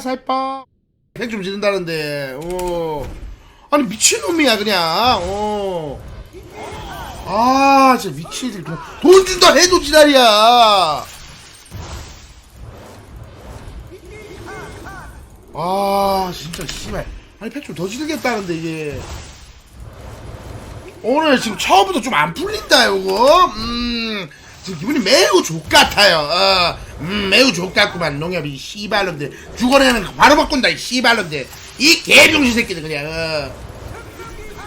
살빠 백좀 지른다는데 어 아니 미친놈이야 그냥 어 아, 진짜 미치지. 돈, 돈 준다 해도 지랄이야. 아, 진짜, 씨발. 아니, 팩좀 더 지르겠다는데, 이게. 오늘 지금 처음부터 좀 안 풀린다, 요거. 음, 지금 기분이 매우 족같아요. 어, 음, 매우 족같구만, 농협이, 씨발놈들. 죽어내는 거 바로 바꾼다, 이 씨발놈들. 이 개병신 새끼들, 그냥, 어.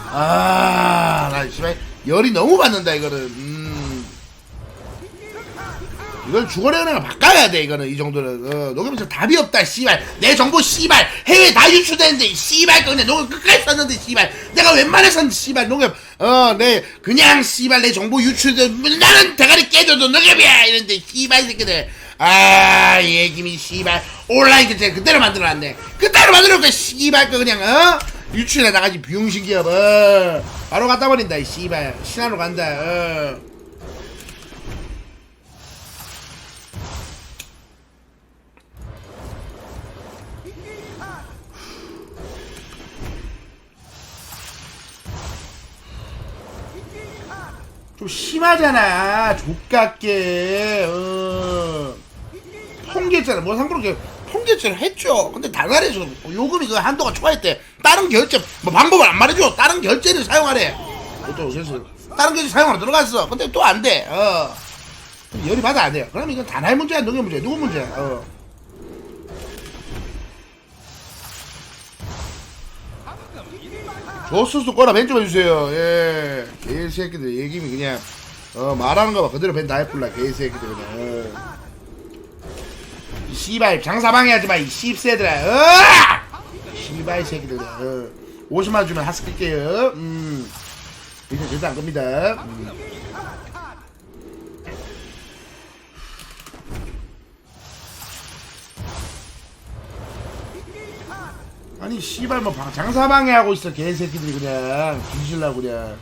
아, 나 씨발 열이 너무 받는다 이거는. 음. 이걸 죽어내는 거 바꿔야 돼 이거는 이 정도는. 어, 녹음에서 답이 없다 씨발. 내 정보 씨발 해외 다 유출되는데 씨발 그냥 녹음 끝까지 썼는데 씨발. 내가 웬만해선 씨발 녹음 어내 그냥 씨발 내 정보 유출돼 나는 대가리 깨져도 녹음이야 이런데 씨발 새끼들. 아 얘기미 씨발 온라인 그때 그대로 만들어놨네. 그대로 만들어놓고 씨발 그 그냥 어. 유출해 나가지 비용신 기업 어 바로 갖다 버린다 이 씨발 신화로 간다 어 좀 심하잖아. 족같게. 어. 통계잖아 뭐 상관없게 통계죄를 했죠. 근데 달달해서 요금이 그 한도가 초과했대. 다른 결제 뭐 방법을 안 말해줘. 다른 결제를 사용하래. 또 그래서 다른 결제 사용하러 들어갔어. 근데 또 안 돼. 어. 그럼 열이 받아 안 돼요. 그럼 이건 단할 문제야? 농협 문제야? 누구 문제야? 어 조수수 꺼라 벤 좀 해주세요. 예. 개새끼들 얘기면 그냥 어 말하는 거봐. 그대로 벤다 해플라 개새끼들 그냥. 어. 이 씨발 장사방해 하지마 이 씹새들아. 어! 씨발 새끼들. 어. 50만 주면 하스 끌게요. 음. 이제 절대 안 겁니다. 음. 아니 씨발 뭐 방- 장사 방해 하고 있어 개새끼들이 그냥. 뒤질라고 그냥.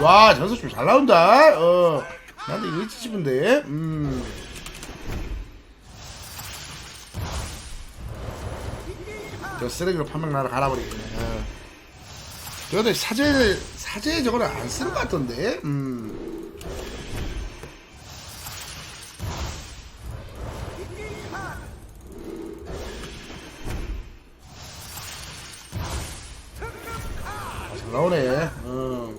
와 전설 좀잘 나온다. 어. 나한테 이거 집은데. 음. 저 쓰레기로 판명 나라 갈아버리겠네 어. 저들 사제 사제 저거를 안 쓰는 것 같던데 음 아, 잘 나오네 어.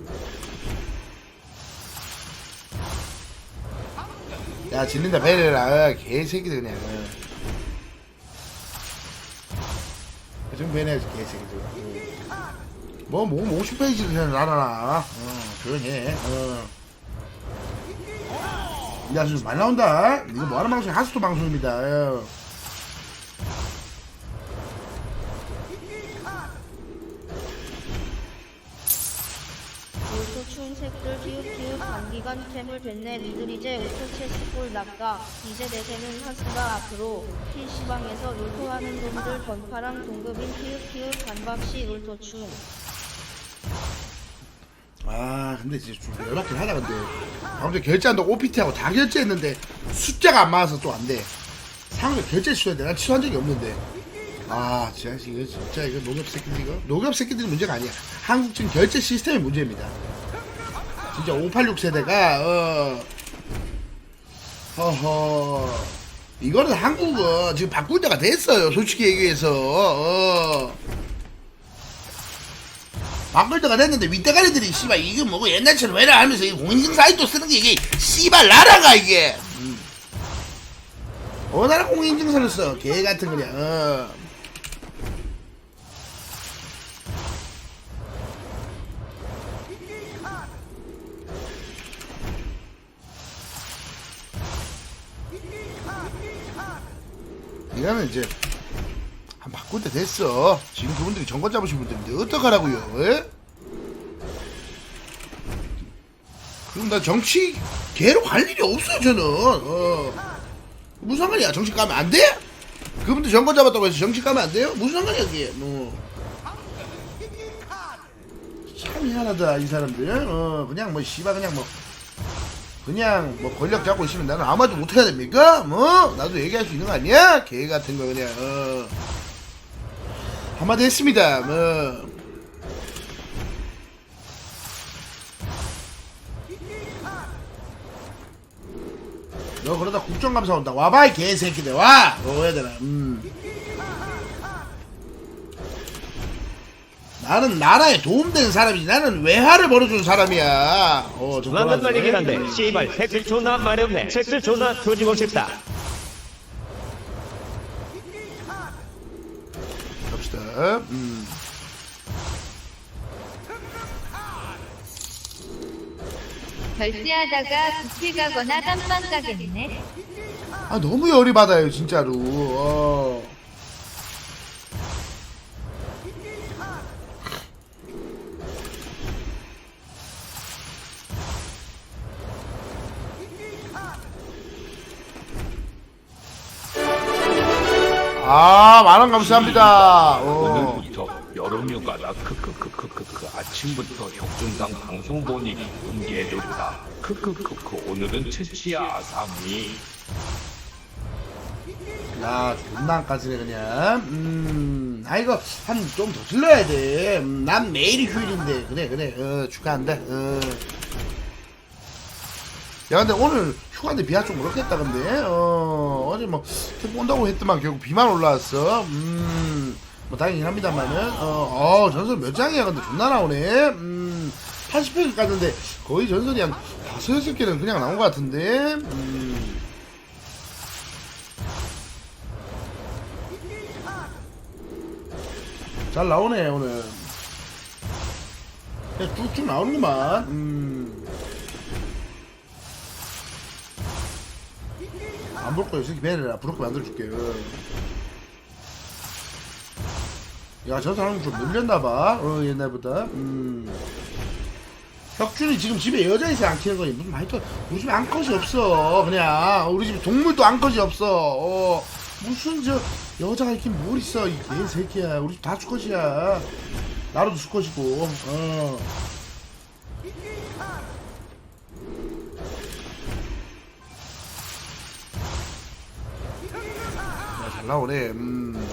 야 질린다 베레라 어, 개새끼들 그냥 어. 좀 배내야지 개새끼들 어. 뭐, 뭐, 50페이지를 그냥 날아라. 어, 조용히 해. 어. 야, 지금 많이 나온다. 이거 뭐 하는 방송이 하스토 방송입니다. 어. 오토충 색들 키읔키읔 단기간 템을 됐네 니들 이제 오토 체스골 낚아 이제 대세는 하스가 앞으로 PC방에서 롤토하는 놈들 번파랑 동급인 키읔키읔 반박시 롤토충 아, 근데 진짜 좀 열받긴 하다, 근데. 방금 전에 결제한다고 OPT하고 다 결제했는데 숫자가 안 맞아서 또 안 돼. 상대 결제 취소했는데 난 취소한 적이 없는데. 아, 진짜, 이거 진짜 이거 녹엽 새끼들 이거? 녹엽 새끼들이 문제가 아니야. 한국 지금 결제 시스템이 문제입니다. 진짜 586 세대가, 어, 허허. 이거는 한국은 지금 바꿀 때가 됐어요. 솔직히 얘기해서, 어. 바꿀 때가 됐는데 윗대가리들이 씨발 이게 뭐고 옛날처럼 왜라 하면서 이 공인증 사이트 쓰는 게 이게 씨발 나라가 이게 음. 어 나라 공인증서를 써개 같은 거냐 어. 이거는 이제 한 바꿀 때 됐어. 지금 그분들이 정권 잡으신 분들인데 어떡하라고요? 예? 그럼 나 정치 개로 갈 일이 없어요 저는. 어. 무슨 상관이야? 정치 가면 안 돼? 그분도 정권 잡았다고 해서 정치 가면 안 돼요? 무슨 상관이야 그게 뭐. 참 희한하다 이 사람들 어 그냥 뭐 씨발 그냥 뭐 그냥 뭐 권력 잡고 있으면 나는 아무 말도 못해야 됩니까? 뭐 나도 얘기할 수 있는 거 아니야? 개 같은 거 그냥 어 한마디 했습니다. 뭐. 너 그러다 국정감사 온다. 와봐 이 개새끼들. 와! 뭐 해야 되나. 음. 나는 나라에 도움되는 사람이지. 나는 외화를 벌어주는 사람이야. 어, 저 맞는 돌아가네. 말이긴 한데 씨발 색을 존나 마렵네. 색을 존나 조지고 싶다 갑시다 음. 결제하다가 부채 가거나 깜빵 가겠네. 아 너무 열이 받아요 진짜로 어. 아 만원 감사합니다. 어. 오늘부터 여름휴가다 크크크크크크 아침부터 혁준상 방송 보니 운기해줬다. 크크크크 오늘은 채취야 아삼이 야 존나 안 까지네 그냥. 음, 아 이거 한 좀 더 질러야 돼난 매일이 휴일인데. 그래 그래. 어 축하한다. 어. 야 근데 오늘 휴가인데 비가 좀 그렇겠다 근데. 어 어제 뭐 태풍 온다고 했더만 결국 비만 올라왔어. 음뭐 다행이긴 합니다만은. 어, 어 전설 몇 장이야 근데 존나 나오네. 음 80회 갔는데 거의 전설이 한 다섯 여섯 개는 그냥 나온 것 같은데. 음. 잘 나오네 오늘. 그냥 쭉쭉 나오는구만. 음. 안 볼 거야 이 새끼 배려라 부럽게 만들어줄게. 야 저 사람 좀 늘렸나봐. 어 옛날보다. 음. 혁준이 지금 집에 여자 있어 안 키는 거니 무슨 말도 우리 집에 암컷이 없어 그냥. 우리 집에 동물도 암컷이 없어. 어 무슨 저 여자가 있긴 뭘 있어 이 개새끼야. 우리 집 다 수컷이야. 나로도 수컷이고 어 나오네 음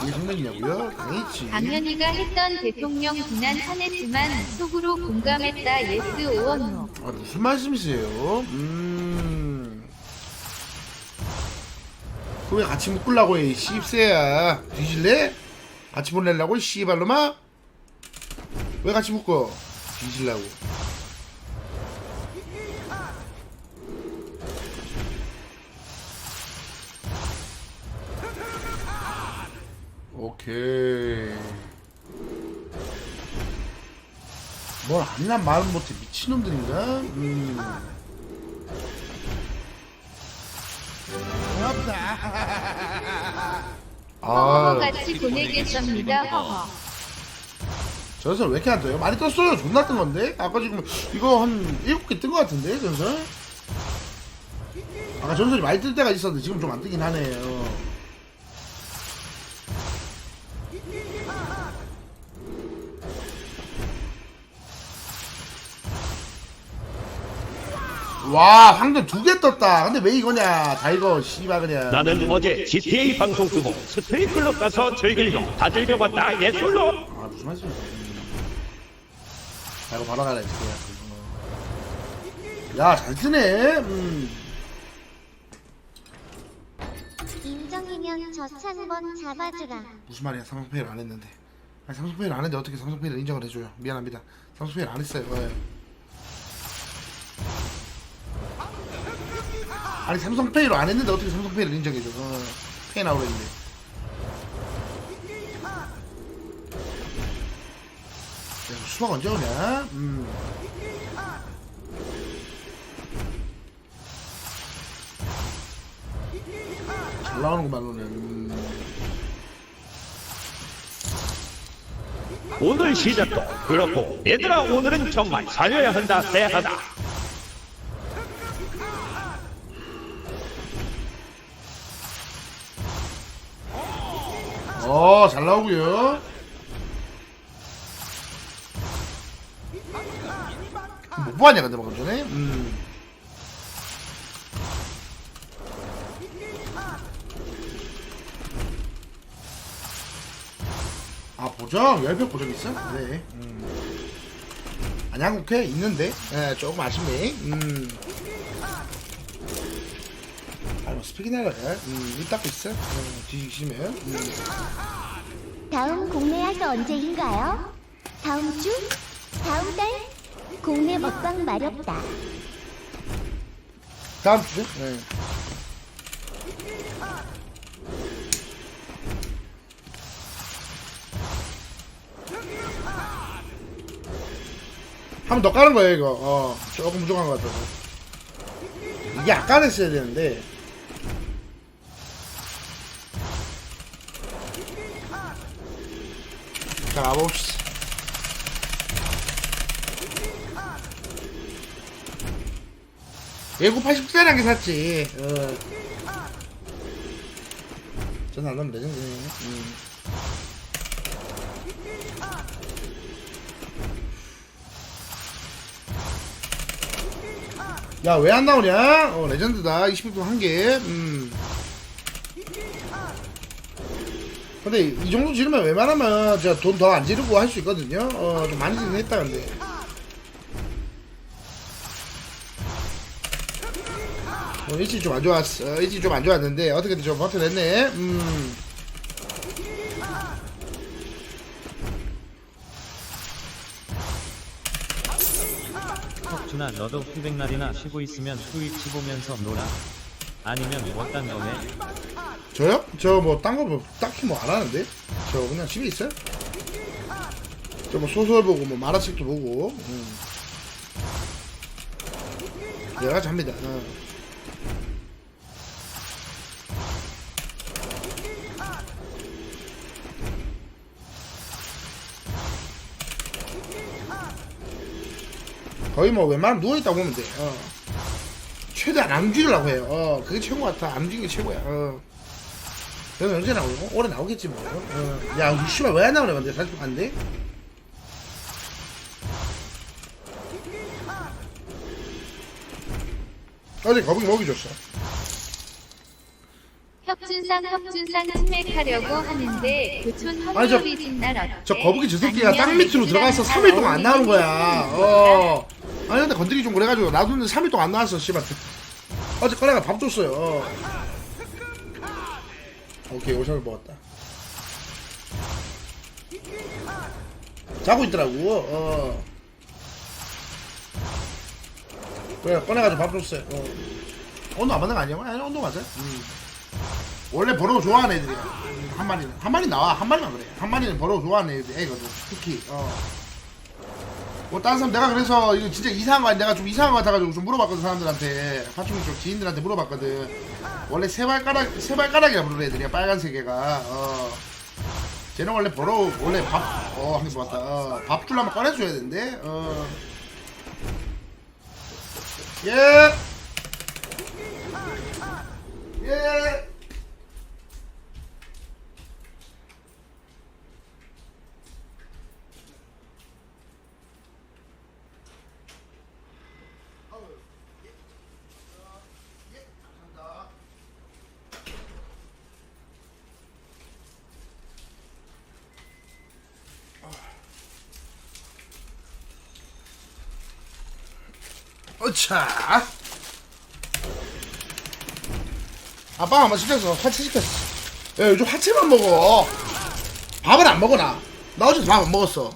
이게 성능이냐고요? 당연히 강현이가 했던 대통령 비난 화냈지만 속으로 공감했다. 예스 오원노. 아 무슨 말씀이세요? 음. 그왜 같이 묶으려고 해, 이 씹새야. 뒤질래? 같이 보내려고, 이 씨발놈아? 왜 같이 묶어? 뒤질라고. 오케이. 뭘 아니란 말은 못해 미친놈들인가? 음. 고맙다. 허허 아, 같이 보내겠습니다. 허허. 전설 왜 이렇게 안 떠요? 많이 떴어요. 존나 뜬 건데? 아까 지금 이거 한 일곱 개뜬 것 같은데, 전설? 아까 전설이 많이 뜰 때가 있었는데 지금 좀 안 뜨긴 하네요. 와, 황금 두 개 떴다. 근데 왜 이거냐? 다 이거, 씨발, 그냥. 나는 어제 GTA 방송 끄고 스트릿 클럽 가서 즐기려고 다 즐겨봤다 예술로 아 무슨 말씀이세요? 자 이거 바로 가라 이제 야잘 쓰네 음. 인정이면 저 찬번 잡아주라. 무슨 말이야 삼성페이를 안 했는데 아니 삼성페이를 안 했는데 어떻게 삼성페이를 인정을 해줘요 미안합니다 삼성페이를 안 했어요 예. 아니 삼성페이로 안 했는데 어떻게 삼성페이를 인정해줘? 어, 페이 나오려 했는데. 야, 수박 언제 오냐? 음. 잘 나오는구만 오늘 음. 오늘 시작도 그렇고 얘들아 오늘은 정말 살려야 한다 써야 하다 어, 잘 나오고요. 못 보았냐, 근데 방금 전에? 음. 아, 보정? 열벽 보정 있어? 네. 음. 아니, 한국해? 있는데? 예, 조금 아쉽네. 음. 해. 음, 입 닦고 있어? 음, 뒤지시면. 음. 다음 공매화가 언제인가요? 다음 주? 다음 달? 공매 먹방 마렵다. 다음 주죠? 네. 한 번 더 까는 거예요 이거 어 조금 부족한 것 같아서 이게 아까 했어야 되는데 가봅시다 외국 80세라는 게 샀지. 어. 전안 하면 레전드네. 음. 야, 왜 안 나오냐? 어, 레전드다. 20분 한 개. 음. 근데 이 정도 지르면 웬만하면 제가 돈 더 안 지르고 할 수 있거든요. 어, 좀 많이 지르긴 했다, 근데. 어, 일찍 좀 안 좋았어. 일찍 좀 안 좋았는데 어떻게든 좀 버텨냈네. 음. 혁준아 너도 후백날이나 쉬고 있으면 트위치 보면서 놀아 아니면 어떤 거네 저요? 저 뭐 딴 거 뭐 딱히 뭐 안 하는데. 저 그냥 집에 있어요. 저 뭐 소설 보고 뭐 만화책도 보고. 음. 가지 합니다. 어. 거의 뭐 웬만하면 누워있다 보면 돼. 어. 최대한 안 죽이려고 해요. 어, 그게 최고 같아. 안 죽이는 게 최고야. 어. 그럼 언제 나오고? 올해 나오겠지 뭐. 어. 야, 우리 씨발 왜 안 나오냐 근데 사실 안 돼? 어제 거북이 먹이 줬어. 혁준상 혁준상 스맥하려고 하는데 교촌 아니, 저- 헛소리 날 어때? 저 거북이 저 새끼가 아니면 땅 밑으로 들어가서 잘 3일 동안 안 나오는 거야. 어. 아니 근데 건드리기 좀 그래가지고 나도 3일 동안 안 나왔어. 씨발. 어제 꺼내가 밥 줬어요. 어. 오케이 오션을 먹었다. 자고 있더라고. 어. 그래 꺼내가지고 밥 줬어요. 어. 온도 안 맞는 거 아니야? 아니 온도 맞아. 음. 원래 버러우 좋아하는 애들이야. 음, 한 마리는 한 마리 나와 한 마리만 그래. 한 마리는 버러우 좋아하는 애들 애거든. 특히. 어. 뭐 다른 사람 내가 그래서 이거 진짜 이상한 거 아니 내가 좀 이상한 거 같아가지고 좀 물어봤거든 사람들한테. 파충류 쪽 지인들한테 물어봤거든. 원래 세 발가락 세 발가락이라 부르는 애들이야 빨간색 애가. 어. 쟤는 원래 버러우 원래 밥어한개 좋았다. 어, 밥 줄라면 꺼내줘야 되는데 어. 예. 예. 어차 아빠가 한번 시켰어 화채 시켰어. 야 요즘 화채만 먹어. 밥은 안 먹어 나 나 어제 밥 안 먹었어.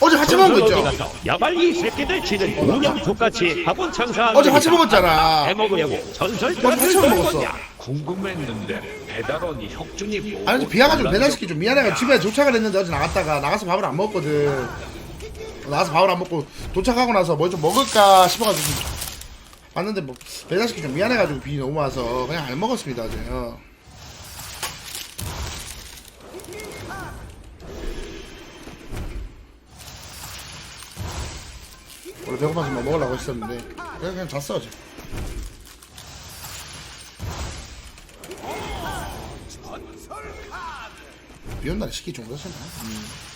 어제 화채 먹은 거 있죠 야말리 새끼들 치는 운영 족같이 밥은 장사 어제 화채 먹었잖아. 해먹으려고 전설 어제 화채 먹었어. 궁금했는데 배달원이 혁준이 뭐 아니 비 와가지고 배달시키 좀 미안해가 집에 도착을 했는데 어제 나갔다가 나가서 밥을 안 먹었거든 나가서 밥을 안 먹고 도착하고 나서 뭘 좀 먹을까 싶어가지고 왔는데 뭐 배달시키 좀 미안해가지고 비 너무 와서 그냥 안 먹었습니다 어제 어. 원래 배고파서 뭐 먹으려고 했었는데 그냥 그냥 잤어 어제 비 오는 날에 시키 정도잖아. 음.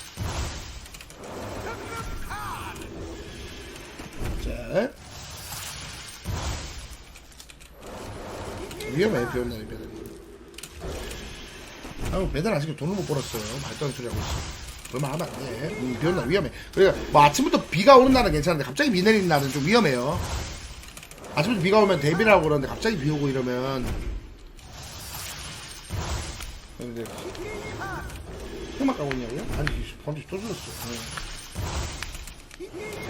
자. 위험해, 비 날에 배달이. 아유, 배달 아직 돈을 못 벌었어요. 말도 안 소리 하고 있어. 그러면 하면 안 돼. 음, 비날 위험해. 그러니까 뭐 아침부터 비가 오는 날은 괜찮은데 갑자기 비 내리는 날은 좀 위험해요. 아침부터 비가 오면 대비를 하고 그러는데 갑자기 비 오고 이러면 근데 흑막 가고 있냐고요? 아니 번지 또 줄었어 네.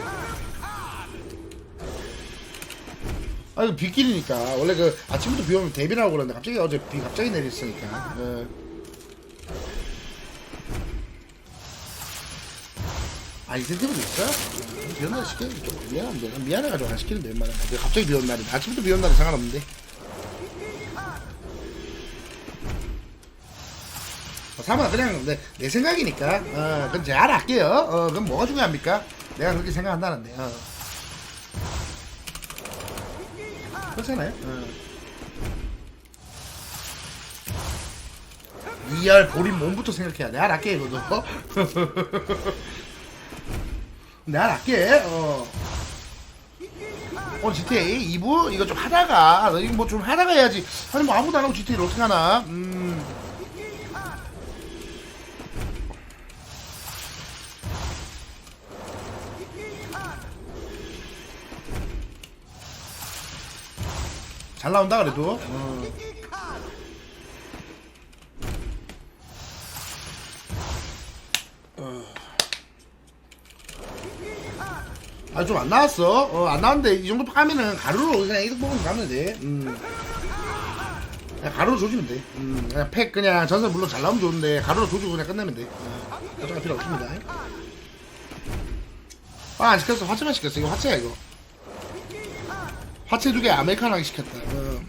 아 이거 빗길이니까. 원래 그 아침부터 비 오면 대비를 하고 그러는데 갑자기 어제 비 갑자기 내렸으니까. 예. 아 인센티브도 있어? 비 오는 날 시키는 게좀 미안한데 난 미안해가지고 안 시키는데 웬만하면. 갑자기 비 오는 날이 아침부터 비 오는 날은 상관없는데. 어, 사마 그냥 내, 내 생각이니까. 어 그건 제가 알아할게요. 어 그럼 뭐가 중요합니까? 내가 그렇게 생각한다는데. 어 그렇잖아요. 어. 이열 보린 몸부터 생각해야 돼. 알아할게 이거도. 내가 알아할게 어 오늘 GTA 2부? 이거 좀 하다가. 너 이거 뭐 좀 하다가 해야지. 아니 뭐 아무도 안 하고 GTA를 어떻게 하나? 음 잘 나온다 그래도 어. 아좀 안 나왔어 어 안 나왔는데 이 정도 까면은 가루로 그냥 이득 먹으면 가면 돼 음. 그냥 가루로 조지면 돼 음. 그냥 팩 그냥 전선 물론 잘 나오면 좋은데 가루로 조지고 그냥 끝내면 돼 어. 걱정할 필요 없습니다 아안 시켰어 화채만 시켰어 이거 화채야 이거 화채 두 개 아메리카노 시켰다. 어.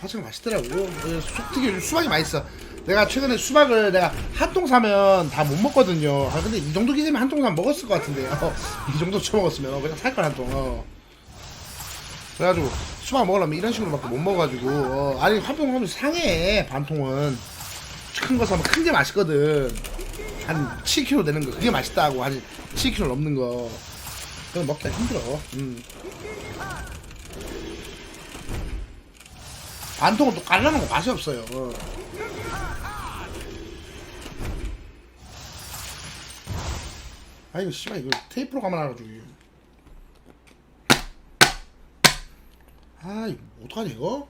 화채가 맛있더라고. 어, 속특히 수박이 맛있어. 내가 최근에 수박을 내가 한 통 사면 다 못 먹거든요. 아 근데 이 정도 기세면 한통 사면 먹었을 것 같은데 어, 이 정도 쳐먹었으면 어, 그냥 살 걸 한 통. 어. 그래가지고 수박 먹으려면 이런 식으로밖에 못 먹어가지고 어, 아니 한통 하면 상해. 반 통은. 큰 거 사면 큰 게 맛있거든. 한 7kg 되는 거. 그게 맛있다고. 한 7kg 넘는 거 그건 먹기가 힘들어 음. 반 통은 또 깔라는 거 맛이 없어요 어. 아 이거 씨발 이거 테이프로 감아놔가지고. 아 이거 어떡하냐 이거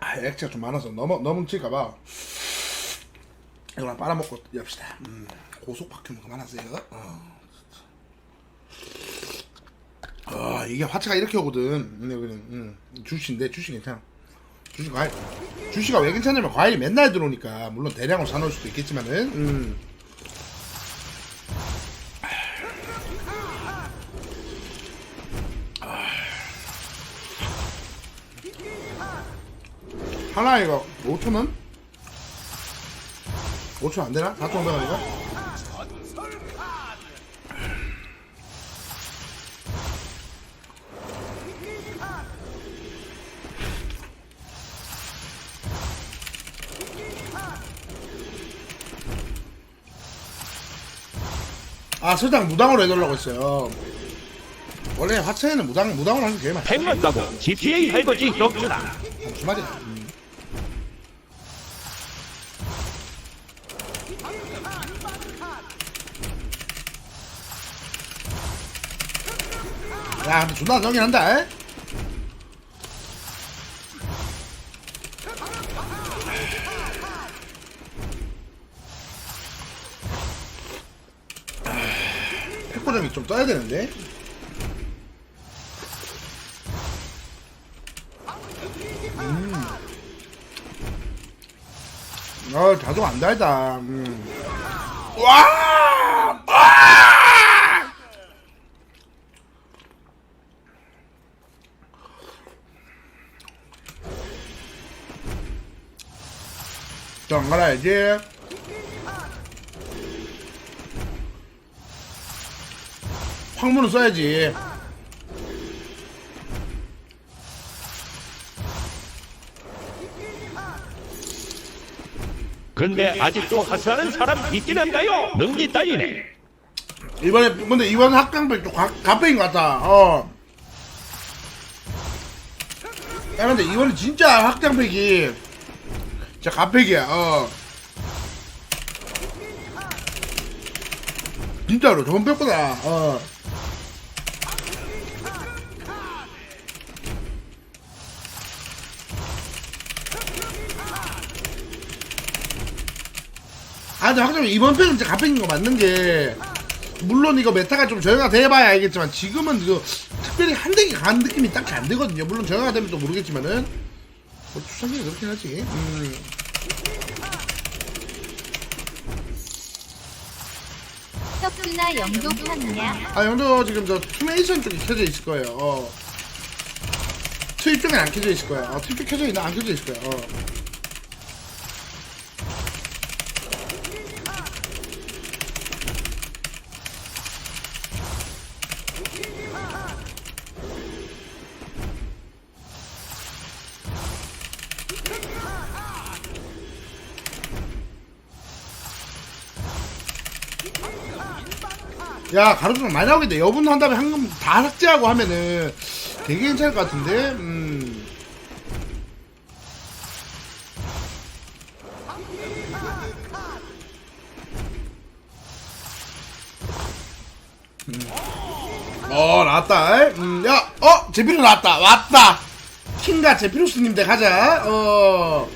아 액체가 좀 많아서 너무 뭉칠까봐 이거랑 빨아먹고 엽시다 음, 고속 바퀴는 그만하세요 어. 아 이게 화채가 이렇게 오거든 음, 여기는 음, 주시인데 주시 괜찮아 주시 과일 주시가 왜 괜찮냐면 과일이 맨날 들어오니까 물론 대량으로 사놓을 수도 있겠지만은 음. 하나 이거 5천 원? 5천 안되나? 4,500원인가? 아 설탕 무당으로 해달라고 했어요. 원래 화채에는 무당, 무당으로 하는 게 제일 맛있어 백만 가고 GTA 할 거지 격주다. 주말이야 음. 야 존나 정이 한다 에? 백고점이 좀 떠야 되는데 아, 자동 안 달다. 음. 와! 안 갈아야지. 황문을 써야지. 근데 아직도 하사하는 사람 있긴 한가요? 능기 따위네. 이번에 근데 이번 학강백 좀 가페인 같다. 어. 야 근데 이번에 진짜 학강백이 진짜 가백이야. 어. 진짜로 저번 백보다 어. 아 근데 확실히 이번 팩은 진짜 가백인 거 맞는 게 물론 이거 메타가 좀 저형화 돼봐야 알겠지만 지금은 이거 특별히 한 대기 간 느낌이 딱히 안 되거든요 물론 저형화 되면 또 모르겠지만은 뭐 추천이 그렇긴 하지 음. 혁준아 영도 팠냐? 아 형도 지금 저 투메이션 쪽에 켜져 있을 거예요 어. 트윗 쪽엔 안 켜져 있을 거예요 어, 트윗 켜져 있나 안 켜져 있을 거예요 어. 야 가로수가 많이 나오겠네 여분 한 다음에 한금 다 삭제하고 하면은 되게 괜찮을 것 같은데? 음. 음. 어 나왔다. 음, 야어 제피로 나왔다. 왔다. 킹과 제피로스님 대 가자. 어.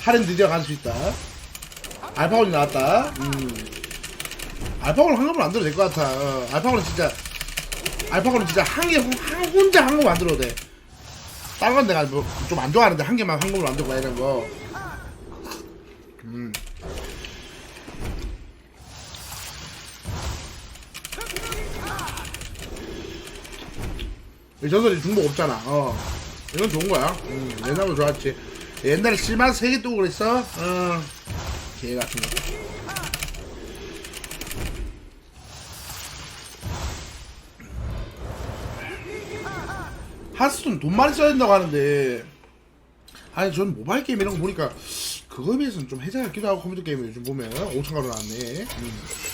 할인 드디어 갈 수 있다. 알파곤이 나왔다. 음. 알파고는 한꺼번에 만들어도 될 것 같아. 어, 알파고는 진짜 알파고는 진짜 한개한 혼자 한거 만들어도 돼. 다른 건 내가 뭐 좀 안 좋아하는데 한 개만 한 걸로 만들고 막 이런 거. 음. 이 전설이 중복 없잖아. 어. 이건 좋은 거야. 음, 옛날부터 좋았지. 옛날에 실만 세개 뜨고 그랬어. 어. 개 같은 거. 하스톤 돈 많이 써야 된다고 하는데. 아니 전 모바일 게임 이런 거 보니까 그거에 비해서는 좀 해자 같기도 하고 컴퓨터 게임을 요즘 보면. 5천 가로 나왔네. 음.